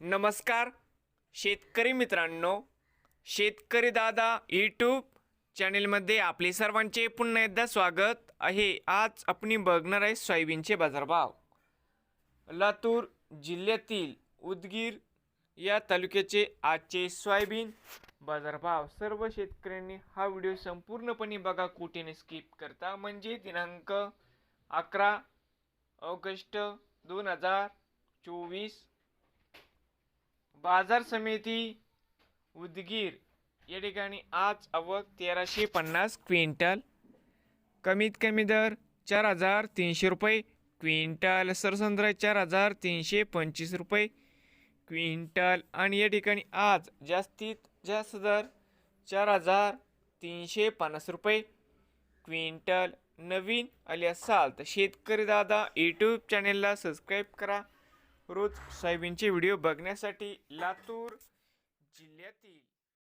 नमस्कार शेतकरी मित्रांनो शेतकरी दादा यूट्यूब चॅनेलमध्ये आपले सर्वांचे पुन्हा एकदा स्वागत आहे. आज आपण बघणार आहे सोयाबीनचे बाजारभाव. लातूर जिल्ह्यातील उदगीर या तालुक्याचे आजचे सोयाबीन बाजारभाव. सर्व शेतकऱ्यांनी हा व्हिडिओ संपूर्णपणे बघा कुठेने स्किप करता. म्हणजे दिनांक अकरा ऑगस्ट दोन हजार चोवीस बाजार समिती उदगीर. या ठिकाणी आज आवक तेराशे पन्नास क्विंटल. कमीत कमी दर चार हजार तीनशे रुपये. क्विंटल सरसंद्र चार हजार तीनशे पंचवीस रुपये. क्विंटल आणि या ठिकाणी आज जास्तीत जास्त दर चार हजार तीनशे पन्नास रुपये. क्विंटल नवीन आले असाल तर शेतकरी दादा यूट्यूब चॅनेलला सबस्क्राईब करा. रोज साहेबींचे व्हिडिओ बघण्यासाठी लातूर जिल्ह्यातील